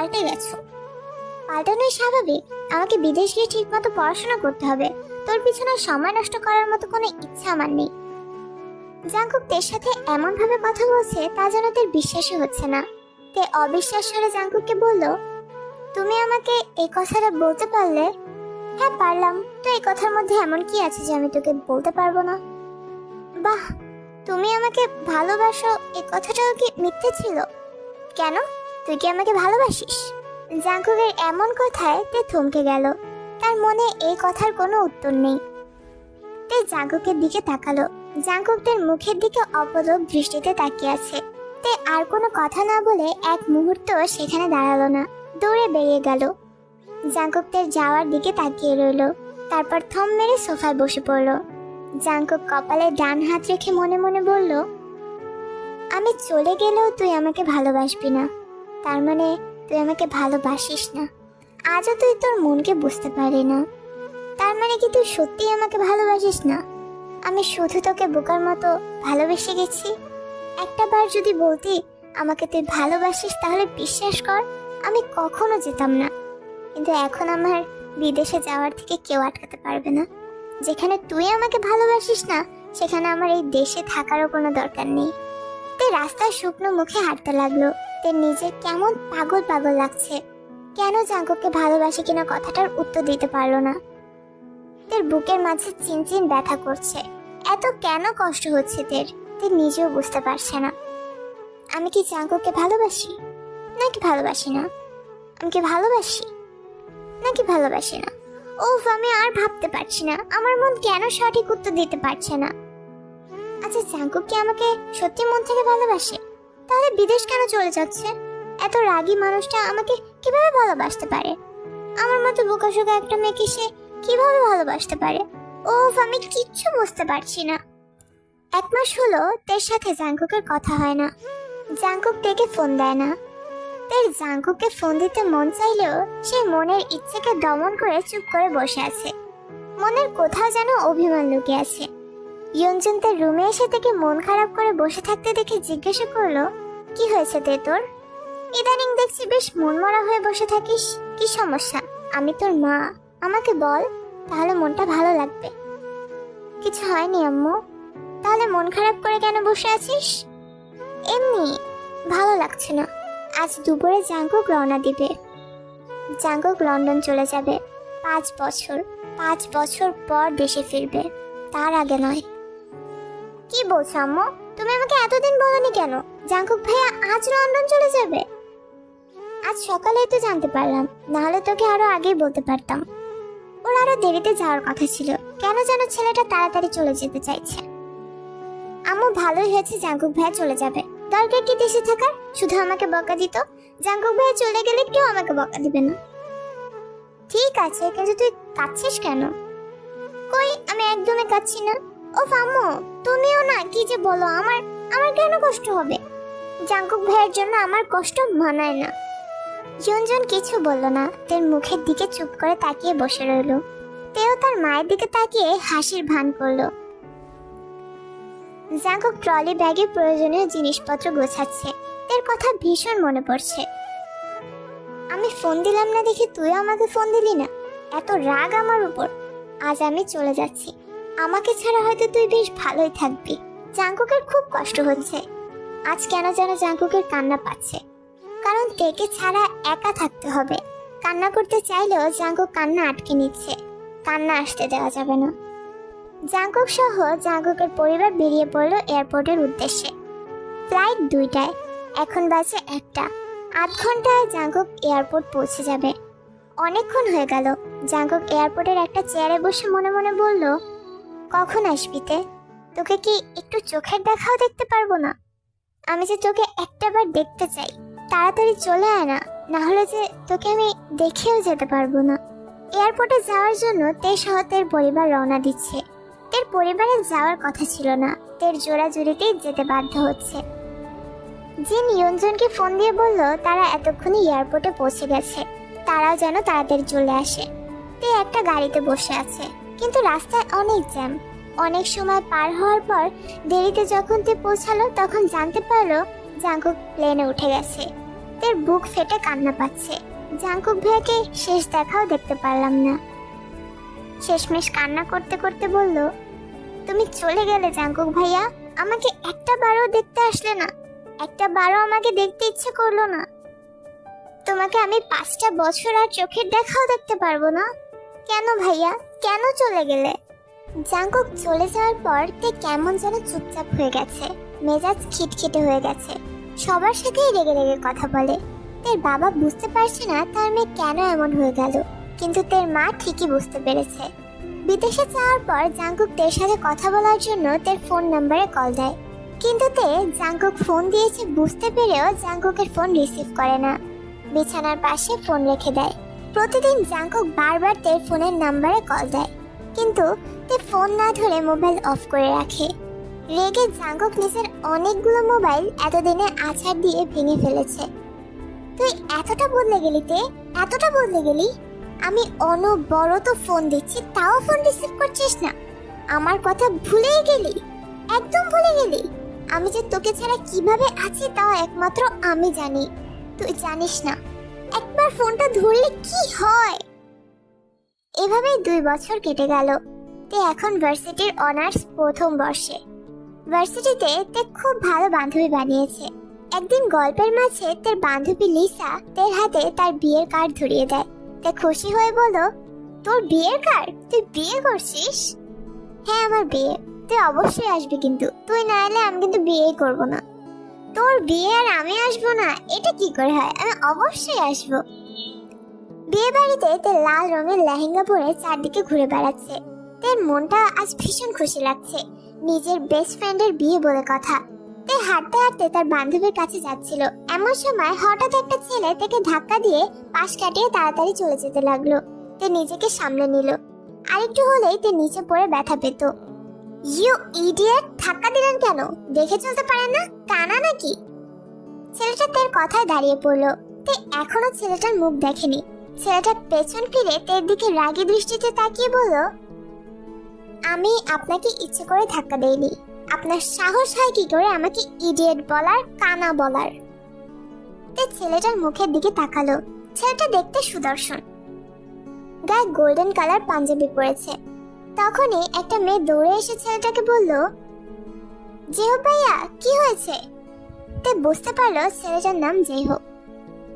পাল্টে গেছো। পাল্টানোই স্বাভাবিক। আমাকে বিদেশ গিয়ে ঠিক মতো পড়াশোনা করতে হবে। তোর পিছনে সময় নষ্ট করার মতো কোনো ইচ্ছা আমার নেই। জাঙ্কুক তের সাথে এমন ভাবে কথা বলছে তা যেন তের বিশ্বাসই হচ্ছে না। তে অবিশ্বাস করে জাঙ্কুককে বলল, তুমি আমাকে এই কথাটা বলতে পারলে? হ্যাঁ পারলাম। তো এই কথার মধ্যে এমন কি আছে যে আমি তোকে বলতে পারব না? বাহ! তুমি আমাকে ভালোবাসো। এই কথাটাও কি মিথ্যে ছিল? কেন? তুই কি আমাকে ভালোবাসিস? জাঙ্কুকের এমন কথায় তে থমকে গেল। তার মনে এই কথার কোনো উত্তর নেই। তে জাঙ্কুকের দিকে তাকালো। জাঙ্কুক তার মুখের দিকে অপলক দৃষ্টিতে তাকিয়ে আছে। তে আর কোনো কথা না বলে এক মুহূর্ত সেখানে দাঁড়াল না। দৌড়ে বেরিয়ে গেল। জাঙ্কুক তার যাওয়ার দিকে তাকিয়ে রইল। তারপর থম মেরে সোফায় বসে পড়ল। জাঙ্কুক কপালে ডান হাত রেখে মনে মনে বলল, আমি চলে গেলেও তুই আমাকে ভালোবাসবি না। তার মানে তুই আমাকে ভালোবাসিস না। আজও তুই তোর মনকে বুঝতে পারি না। তার মানে কি তুই সত্যিই আমাকে ভালোবাসিস না? আমি শুধু তোকে বোকার মতো ভালোবেসে গেছি। একটা বার যদি বলতি, আমাকে তুই ভালোবাসিস তাহলে বিশ্বাস কর, আমি কখনো যেতাম না। কিন্তু এখন আমার বিদেশে যাওয়ার থেকে কেউ আটকাতে পারবে না। যেখানে তুই আমাকে ভালোবাসিস না, সেখানে আমার এই দেশে থাকারও কোনো দরকার নেই। তে রাস্তায় শুকনো মুখে হাঁটতে লাগল। তার নিজের কেমন পাগল পাগল লাগছে। কেন জাঙ্কুককে ভালোবাসে কিনা কথাটার উত্তর দিতে পারল না। তার বুকের মাঝে চিনচিন ব্যথা করছে। এত কেন কষ্ট হচ্ছে তের? তে নিজেও বুঝতে পারছে না। আমি কি জাঙ্কুককে ভালোবাসি? নাকি ভালোবাসি না? আমি কি ভালোবাসি? নাকি ভালোবাসি না? ওফ আমি আর ভাবতে পারছি না। আমার মন কেন সঠিক উত্তর দিতে পারছে না? আচ্ছা জাঙ্কুক কি আমাকে সত্যি মন থেকে ভালোবাসে? তাহলে বিদেশ কেন চলে যাচ্ছে? এত রাগী মানুষটা আমাকে কীভাবে ভালোবাসতে পারে? আমার মতো বোকাশোকা একটা মেয়েকে সে কীভাবে ভালোবাসতে পারে? ওফ, আমি কিচ্ছু বুঝতে পারছি না। এক মাস হলো, তের সাথে জাঙ্কুকের কথা হয় না। জাঙ্কুক তেকে ফোন দেয় না। তের জাঙ্কুককে ফোন দিতে মন চাইলেও সে মনের ইচ্ছেকে দমন করে চুপ করে বসে আছে। মনের কোথাও যেন অভিমান লুকিয়ে আছে। ইয়ঞ্জন তার রুমে এসে থেকে মন খারাপ করে বসে থাকতে দেখে জিজ্ঞাসা করল, কি হয়েছে তে তোর? ইদানিং দেখছি বেশ মনমরা হয়ে বসে থাকিস। কি সমস্যা? আমি তোর মা। আমাকে বল, তাহলে মনটা ভালো লাগবে। কিছু হয়নি, আম্মু। তাহলে মন খারাপ করে কেন বসে আছিস? এমনি, ভালো লাগছে না। আজ দুপুরে জাঙ্কুক রওনা দিবে। জাঙ্কুক লন্ডন চলে যাবে। পাঁচ বছর পাঁচ বছর পর দেশে ফিরবে। তার আগে নয়। কি বলছো আম্মু? তুমি আমাকে এতদিন বলনি কেন? জাঙ্কুক ভাইয়া আজ লন্ডন চলে যাবে? আজ সকালেই তো জানতে পারলাম, নাহলে তোকে আরও আগেই বলতে পারতাম। ওর আরও দেরিতে যাওয়ার কথা ছিল, কেন যেন ছেলেটা তাড়াতাড়ি চলে যেতে চাইছে। আম্মু ভালোই হয়েছে জাঙ্কুক ভাইয়া চলে যাবে। দরকার কি দেশে থাকার? শুধু আমাকে বকা দিত? জাঙ্কুক ভাইয়া চলে গেলে কেউ আমাকে বকা দিবে না। ঠিক আছে, কিন্তু তুই কাঁদছিস কেন? কই, আমি একদমই কাঁদছি না। ও আম্মু, তুমিও না, কি যে বলো, আমার আমার কেন কষ্ট হবে? জাঙ্কুক ভাইয়ের জন্য আমার কষ্ট মানায় না। জনজন কিছু বলল না, তের মুখের দিকে চুপ করে তাকিয়ে বসে রইল। তেও তার মায়ের দিকে তাকিয়ে হাসির ভান করল। জাঙ্কুক ট্রলি ব্যাগে প্রয়োজনীয় জিনিসপত্র গোছাচ্ছে। তের কথা ভীষণ মনে পড়ছে। আমি ফোন দিলাম না দেখে তুই আমাকে ফোন দিলি না? এত রাগ আমার উপর। আজ আমি চলে যাচ্ছি। আমাকে ছাড়া হয়তো তুই বেশ ভালোই থাকবি। জাঙ্কুকের খুব কষ্ট হচ্ছে। আজ কেন যেন জাঙ্কুকের কান্না পাচ্ছে। কারণ তেকে ছাড়া একা থাকতে হবে। কান্না করতে চাইলেও জাঙ্কুক কান্না আটকে নিচ্ছে। কান্না আসতে দেওয়া যাবে না। জাঙ্কুক সহ জাঙ্কুকের পরিবার বেরিয়ে পড়ল এয়ারপোর্টের উদ্দেশ্যে। ফ্লাইট দুইটায়, এখন বাজে একটা। আধ ঘন্টায় জাঙ্কুক এয়ারপোর্ট পৌঁছে যাবে। অনেকক্ষণ হয়ে গেল। জাঙ্কুক এয়ারপোর্টের একটা চেয়ারে বসে মনে মনে বলল কখন আসবি তে? তোকে কি একটু চোখের দেখাও দেখতে পারব না? আমি যে তোকে একটাবার দেখতে চাই, তাড়াতাড়ি চলে আয় না না হলে যে তোকে আমি দেখেও যেতে পারব না। এয়ারপোর্টে যাওয়ার জন্য তে সহ তের পরিবার রওনা দিচ্ছে। তের পরিবারে যাওয়ার কথা ছিল না, তের জোড়াজুড়িতেই যেতে বাধ্য হচ্ছে। জিন ইয়ঞ্জনকে ফোন দিয়ে বলল, তারা এতক্ষণে এয়ারপোর্টে পৌঁছে গেছে, তারাও যেন তাড়াতাড়ি চলে আসে। তে একটা গাড়িতে বসে আছে। কিন্তু রাস্তায় অনেক জ্যাম। অনেক সময় পার হওয়ার পর দেরিতে যখন তে পৌঁছালো, তখন জানতে পারল জাঙ্কুক প্লেনে উঠে গেছে। তার বুক ফেটে কান্না পাচ্ছে। জাঙ্কুক ভাইয়াকে শেষ দেখাও দেখতে পারলাম না। শেষমেশ কান্না করতে করতে বলল, তুমি চলে গেলে জাঙ্কুক ভাইয়া। আমাকে একটা বারও দেখতে আসলে না। একটা বারও আমাকে দেখতে ইচ্ছে করল না। তোমাকে আমি পাঁচটা বছর আর চোখের দেখাও দেখতে পারব না। কেন ভাইয়া? কেন চলে গেলে? জাঙ্কুক চলে যাওয়ার পর তে কেমন যেন চুপচাপ হয়ে গেছে, মেজাজ খিটখিটে হয়ে গেছে। সবার সাথেই রেগে রেগে কথা বলে। তার বাবা বুঝতে পারছে না তার মেয়ে কেন এমন হয়ে গেল, কিন্তু তার মা ঠিকই বুঝতে পেরেছে। বিদেশে যাওয়ার পর জাঙ্কুক তের সাথে কথা বলার জন্য তার ফোন নাম্বারে কল দেয়। কিন্তু তে জাঙ্কুক ফোন দিয়েছে বুঝতে পেরেও জাঙ্কুকের ফোন রিসিভ করে না। বিছানার পাশে ফোন রেখে দেয়। প্রতিদিন জাঙ্কুক বারবার তের ফোনের নাম্বারে কল দেয়। কিন্তু তে ফোন না ধরে মোবাইল অফ করে রাখে। রেগে জাঙ্কুক নিজের অনেকগুলো মোবাইল এতদিনে আছাড় দিয়ে ভেঙে ফেলেছে। তুই এতটা বদলে গেলি তে, এতটা বদলে গেলি? আমি অনবরত ফোন দিচ্ছি, তাও ফোন রিসিভ করছিস না। আমার কথা ভুলেই গেলি? একদম ভুলে গেলি? আমি যে তোকে ছাড়া কীভাবে আছি তাও একমাত্র আমি জানি। তুই জানিস না। একবার ফোনটা ধরলে কি হয়? এভাবেই দুই বছর কেটে গেল। তে এখন ভার্সিটির অনার্স প্রথম বর্ষে। ভার্সিটিতে তে খুব ভালো বান্ধবী বানিয়েছে। একদিন গল্পের মাঝে তার বান্ধবী লিসা তের হাতে তার বিয়ের কার্ড ধরিয়ে দেয়। তে খুশি হয়ে বলল, তোর বিয়ের কার্ড? তুই বিয়ে করছিস? হ্যাঁ আমার বিয়ে। তুই অবশ্যই আসবি কিন্তু। তুই না এলে আমি কিন্তু বিয়েই করব না। তোর বিয়ে আর আমি আসব না, এটা কি করে হয়? আমি অবশ্যই আসব। বিয়ে বাড়িতে তে লাল রঙের লেহেঙ্গা পরে চারদিকে ঘুরে বেড়াচ্ছে। তের মনটা আজ ভীষণ খুশি লাগছে। নিজের বেস্ট ফ্রেন্ডের বিয়ে বলে কথা। তে হাঁটতে হাঁটতে তার বান্ধবীর কাছে যাচ্ছিল। এমন সময় হঠাৎ একটা ছেলে তাকে ধাক্কা দিয়ে পাশ কাটিয়ে তাড়াতাড়ি চলে যেতে লাগল। তে নিজেকে সামলে নিল। আরেকটু হলেই তে নিচে পড়ে ব্যথা পেত। ইউ ইডিয়েট ধাক্কা দিলেন কেন? দেখে চলতে পারে না? কানা নাকি? ছেলেটা তের কথায় দাঁড়িয়ে পড়ল। তে এখনও ছেলেটার মুখ দেখেনি। ছেলেটা পেছন ফিরে তের দিকে রাগী দৃষ্টিতে তাকিয়ে বলল, আমি আপনাকে ইচ্ছে করে ধাক্কা দেইনি। আপনার সাহস হয় কি করে আমাকে ইডিয়েট বলার, কানা বলার? তে ছেলেটার মুখের দিকে তাকালো। ছেলেটা দেখতে সুদর্শন। গায়ে গোল্ডেন কালার পাঞ্জাবি পরেছে। তখনই একটা মেয়ে দৌড়ে এসে ছেলেটাকে বলল, জেহ ভাইয়া, কি হয়েছে? তে বুঝতে পারল ছেলেটার নাম জেহ।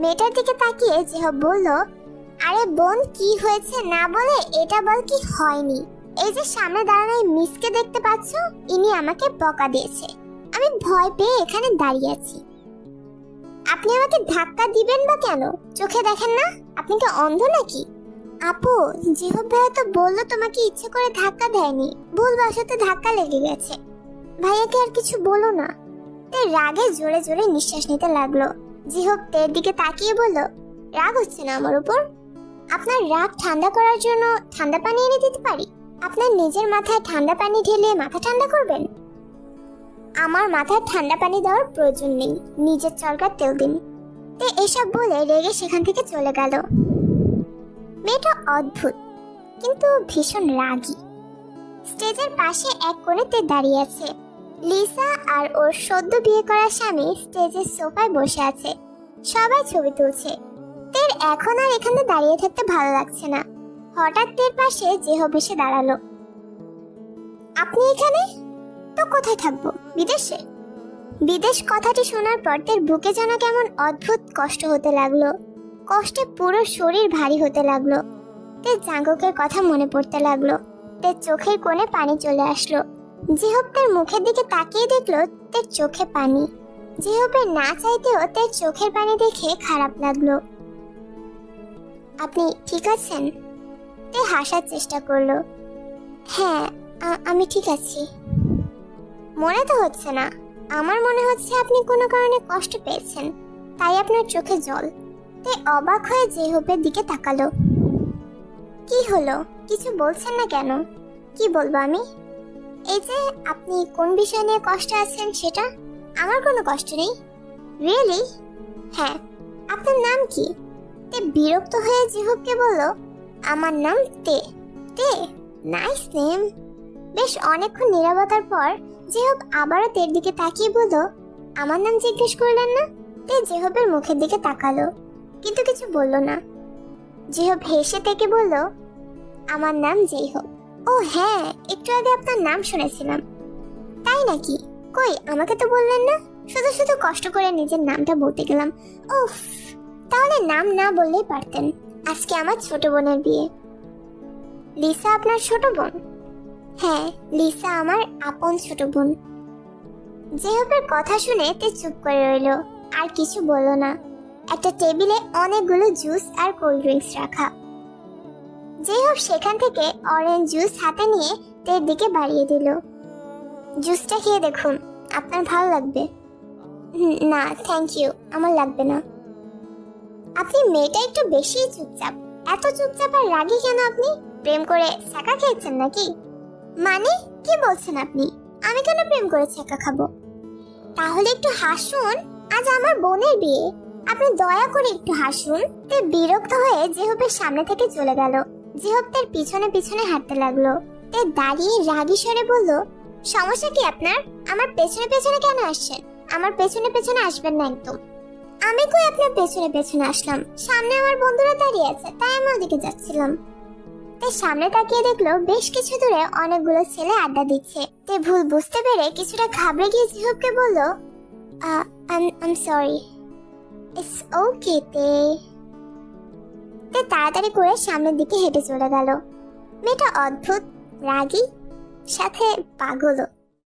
মেয়েটার দিকে তাকিয়ে জেহ বলল, আরে বোন, কি হয়েছে না বলে এটা বল কি হয়নি। এই যে সামনে দাঁড়ানো মিসকে দেখতে পাচ্ছ, ইনি আমাকে বকা দিয়েছে। আমি ভয় পেয়ে এখানে দাঁড়িয়ে আছি। আপনি আমাকে ধাক্কা দিবেন বা কেন? চোখে দেখেন না? আপনি কি অন্ধ নাকি? আপু, জিহব ভাইয়া তো বলল তোমাকে ইচ্ছে করে ধাক্কা দেয়নি। ভুল বাসাতে ধাক্কা লেগে গেছে। ভাইয়াকে আর কিছু বলো না। তে রাগে জোরে জোরে নিঃশ্বাস নিতে লাগল। জিহব তের দিকে তাকিয়ে বলল, রাগ হচ্ছে না আমার উপর? আপনার রাগ ঠান্ডা করার জন্য ঠান্ডা পানি এনে দিতে পারি? আপনার নিজের মাথায় ঠান্ডা পানি ঢেলে মাথা ঠান্ডা করবেন? আমার মাথায় ঠান্ডা পানি দেওয়ার প্রয়োজন নেই। নিজের চরকার তেল দিন। তে এসব বলে রেগে সেখান থেকে চলে গেল। মেয়েটা অদ্ভুত, কিন্তু ভীষণ রাগী। স্টেজের পাশে এক কোণেতে দাঁড়িয়ে আছে। লিসা আর ওর সদ্য বিয়ে করা স্বামী স্টেজের সোফায় বসে আছে। সবাই ছবি তুলছে। তের এখন আর এখানে দাঁড়িয়ে থাকতে ভালো লাগছে না। হঠাৎ তের পাশে জেহব এসে দাঁড়াল। আপনি এখানে? তো কোথায় থাকব? বিদেশে? বিদেশ কথাটি শোনার পর তের বুকে যেন কেমন অদ্ভুত কষ্ট হতে লাগল। কষ্টে পুরো শরীর ভারী হতে লাগল। তে জাঙ্গকের কথা মনে পড়তে লাগল। তের চোখের কোণে পানি চলে আসলো। জেহব তার মুখের দিকে তাকিয়ে দেখল তের চোখে পানি। জেহবের না চাইতেও তের চোখের পানি দেখে খারাপ লাগল। আপনি ঠিক আছেন? তে হাসার চেষ্টা করল। হ্যাঁ আমি ঠিক আছি। মনে তো হচ্ছে না। আমার মনে হচ্ছে আপনি কোনো কারণে কষ্ট পেয়েছেন। তাই আপনার চোখে জল। তে অবাক হয়ে জেহবের দিকে তাকালো। কি হলো? কিছু বলছেন না কেন? কি বলব আমি? এই যে আপনি কোন বিষয় নিয়ে কষ্ট আছেন সেটা? আমার কোনো কষ্ট নেই। রিয়েলি হ্যাঁ। আপনার নাম কি? তে বিরক্ত হয়ে জিহুবকে বলল, আমার নাম তে। তে? নাইস নেম বেশ অনেকক্ষণ নিরবতার পর জিহুব আবারও তের দিকে তাকিয়ে বলল, আমার নাম জিজ্ঞেস করলেন না? তে জেহবের মুখের দিকে তাকালো। কিন্তু কিছু বলল না। জেহব হেসে থেকে বলল, আমার নাম জেহব। ও হ্যাঁ একটু আগে আপনার নাম শুনেছিলাম। তাই নাকি? কই, আমাকে তো বললেন না? শুধু শুধু কষ্ট করে নিজের নামটা বলতে গেলাম। উফ, তাহলে নাম না বললেই পারতেন। আজকে আমার ছোট বোনের বিয়ে। লিসা আপনার ছোট বোন? হ্যাঁ লিসা আমার আপন ছোট বোন। জেহবের কথা শুনে তে চুপ করে রইল, আর কিছু বলল না। একটা টেবিলে অনেকগুলো জুস আর কোল্ড ড্রিঙ্কস রাখা। যেই হোক সেখান থেকে অরেঞ্জ জুস হাতে নিয়ে তের দিকে বাড়িয়ে দিল। জুসটা খেয়ে দেখুন, আপনার ভালো লাগবে। না থ্যাংক ইউ আমার লাগবে না। আপনি মেয়েটা একটু বেশি চুপচাপ। এত চুপচাপ আর রাগী কেন আপনি? প্রেম করে ছাকা খেয়েছেন নাকি? মানে কি বলছেন আপনি? আমি কেন প্রেম করে ছাকা খাব? তাহলে একটু হাসুন, আজ আমার বোনের বিয়ে। আপনি দয়া করে একটু হাসুন। তে বিরক্ত হয়ে জেহবের সামনে থেকে চলে গেল। জেহব তার পিছনে পিছনে হাঁটতে লাগল। তে দাঁড়িয়ে রাগী স্বরে বলল, সমস্যা কি আপনার? আমার পেছনে পেছনে কেন আসছেন? আমার পেছনে পেছনে আসবেন না একদম। আমি কই আপনার পেছনে পেছনে আসলাম? সামনে আমার বন্ধুরা দাঁড়িয়ে আছে, তাই আমি ওদিকে যাচ্ছিলাম। তাই সামনে তাকিয়ে দেখল বেশ কিছু দূরে অনেকগুলো ছেলে আড্ডা দিচ্ছে। তে ভুল বুঝতে পেরে কিছুটা ঘাবড়ে গিয়ে জিহুবকে বলল I am sorry it's okay তে তাড়াতাড়ি করে সামনের দিকে হেঁটে চলে গেল। মেয়েটা অদ্ভুত, রাগী, সাথে পাগলও।